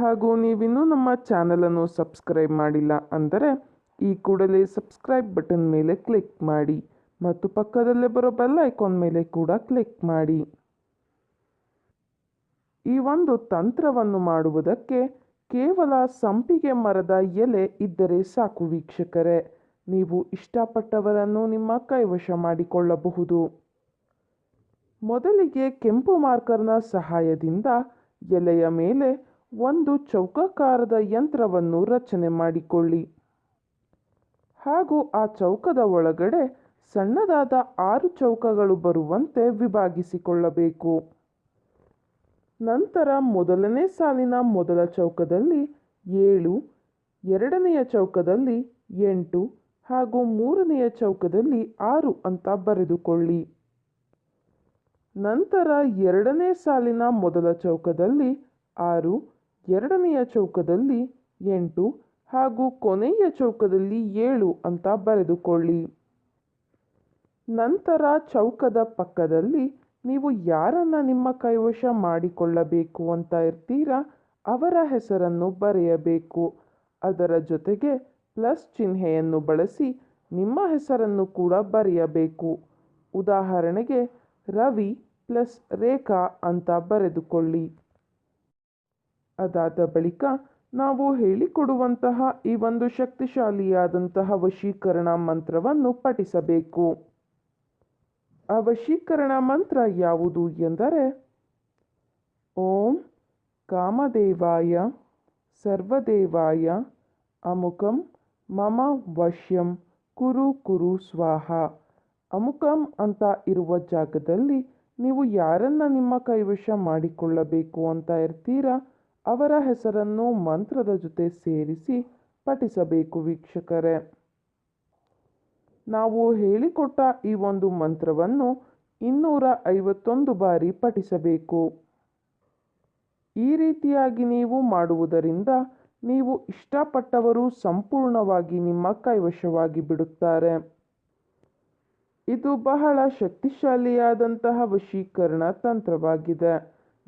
ಹಾಗೂ ನೀವಿನ್ನೂ ನಮ್ಮ ಚಾನಲನ್ನು ಸಬ್ಸ್ಕ್ರೈಬ್ ಮಾಡಿಲ್ಲ ಅಂದರೆ ಈ ಕೂಡಲೇ ಸಬ್ಸ್ಕ್ರೈಬ್ ಬಟನ್ ಮೇಲೆ ಕ್ಲಿಕ್ ಮಾಡಿ ಮತ್ತು ಪಕ್ಕದಲ್ಲೇ ಬರೋ ಬೆಲ್ ಐಕಾನ್ ಮೇಲೆ ಕೂಡ ಕ್ಲಿಕ್ ಮಾಡಿ. ಈ ಒಂದು ತಂತ್ರವನ್ನು ಮಾಡುವುದಕ್ಕೆ ಕೇವಲ ಸಂಪಿಗೆ ಮರದ ಎಲೆ ಇದ್ದರೆ ಸಾಕು ವೀಕ್ಷಕರೇ. ನೀವು ಇಷ್ಟಪಟ್ಟವರನ್ನು ನಿಮ್ಮ ಕೈವಶ ಮಾಡಿಕೊಳ್ಳಬಹುದು. ಮೊದಲಿಗೆ ಕೆಂಪು ಮಾರ್ಕರ್ನ ಸಹಾಯದಿಂದ ಎಲೆಯ ಮೇಲೆ ಒಂದು ಚೌಕಾಕಾರದ ಯಂತ್ರವನ್ನು ರಚನೆ ಮಾಡಿಕೊಳ್ಳಿ. ಹಾಗೂ ಆ ಚೌಕದ ಒಳಗಡೆ ಸಣ್ಣದಾದ ಆರು ಚೌಕಗಳು ಬರುವಂತೆ ವಿಭಾಗಿಸಿಕೊಳ್ಳಬೇಕು. ನಂತರ ಮೊದಲನೇ ಸಾಲಿನ ಮೊದಲ ಚೌಕದಲ್ಲಿ ಏಳು, ಎರಡನೆಯ ಚೌಕದಲ್ಲಿ ಎಂಟು ಹಾಗೂ ಮೂರನೆಯ ಚೌಕದಲ್ಲಿ ಆರು ಅಂತ ಬರೆದುಕೊಳ್ಳಿ. ನಂತರ ಎರಡನೇ ಸಾಲಿನ ಮೊದಲ ಚೌಕದಲ್ಲಿ ಆರು ಎರಡನೆಯ ಚೌಕದಲ್ಲಿ ಎಂಟು ಹಾಗೂ ಕೊನೆಯ ಚೌಕದಲ್ಲಿ ಏಳು ಅಂತ ಬರೆದುಕೊಳ್ಳಿ. ನಂತರ ಚೌಕದ ಪಕ್ಕದಲ್ಲಿ ನೀವು ಯಾರನ್ನ ನಿಮ್ಮ ಕೈವಶ ಮಾಡಿಕೊಳ್ಳಬೇಕು ಅಂತ ಇರ್ತೀರಾ ಅವರ ಹೆಸರನ್ನು ಬರೆಯಬೇಕು. ಅದರ ಜೊತೆಗೆ ಪ್ಲಸ್ ಚಿಹ್ನೆಯನ್ನು ಬಳಸಿ ನಿಮ್ಮ ಹೆಸರನ್ನು ಕೂಡ ಬರೆಯಬೇಕು. ಉದಾಹರಣೆಗೆ ರವಿ ಪ್ಲಸ್ ರೇಖಾ ಅಂತ ಬರೆದುಕೊಳ್ಳಿ. ಅದಾದ ಬಳಿಕ ನಾವು ಹೇಳಿಕೊಡುವಂತಹ ಈ ಒಂದು ಶಕ್ತಿಶಾಲಿಯಾದಂತಹ ವಶೀಕರಣ ಮಂತ್ರವನ್ನು ಪಠಿಸಬೇಕು. ಆ ವಶೀಕರಣ ಮಂತ್ರ ಯಾವುದು ಎಂದರೆ, ಓಂ ಕಾಮದೇವಾಯ ಸರ್ವದೇವಾಯ ಅಮುಕಂ ಮಮ ವಶ್ಯಂ ಕುರು ಕುರು ಸ್ವಾಹ. ಅಮುಕಂ ಅಂತ ಇರುವ ಜಾಗದಲ್ಲಿ ನೀವು ಯಾರನ್ನ ನಿಮ್ಮ ಕೈವಶ ಮಾಡಿಕೊಳ್ಳಬೇಕು ಅಂತ ಇರ್ತೀರಾ? ಅವರ ಹೆಸರನ್ನು ಮಂತ್ರದ ಜೊತೆ ಸೇರಿಸಿ ಪಠಿಸಬೇಕು ವೀಕ್ಷಕರೇ. ನಾವು ಹೇಳಿಕೊಟ್ಟ ಈ ಒಂದು ಮಂತ್ರವನ್ನು ಇನ್ನೂರ ಐವತ್ತೊಂದು ಬಾರಿ ಪಠಿಸಬೇಕು. ಈ ರೀತಿಯಾಗಿ ನೀವು ಮಾಡುವುದರಿಂದ ನೀವು ಇಷ್ಟಪಟ್ಟವರು ಸಂಪೂರ್ಣವಾಗಿ ನಿಮ್ಮ ಕೈವಶವಾಗಿ ಬಿಡುತ್ತಾರೆ. ಇದು ಬಹಳ ಶಕ್ತಿಶಾಲಿಯಾದಂತಹ ವಶೀಕರಣ ತಂತ್ರವಾಗಿದೆ.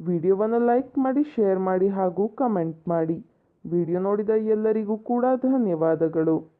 ವಿಡಿಯೋವನ್ನು ಲೈಕ್ ಮಾಡಿ ಶೇರ್ ಮಾಡಿ ಹಾಗೂ ಕಮೆಂಟ್ ಮಾಡಿ. ವಿಡಿಯೋ ನೋಡಿದ ಎಲ್ಲರಿಗೂ ಕೂಡ ಧನ್ಯವಾದಗಳು.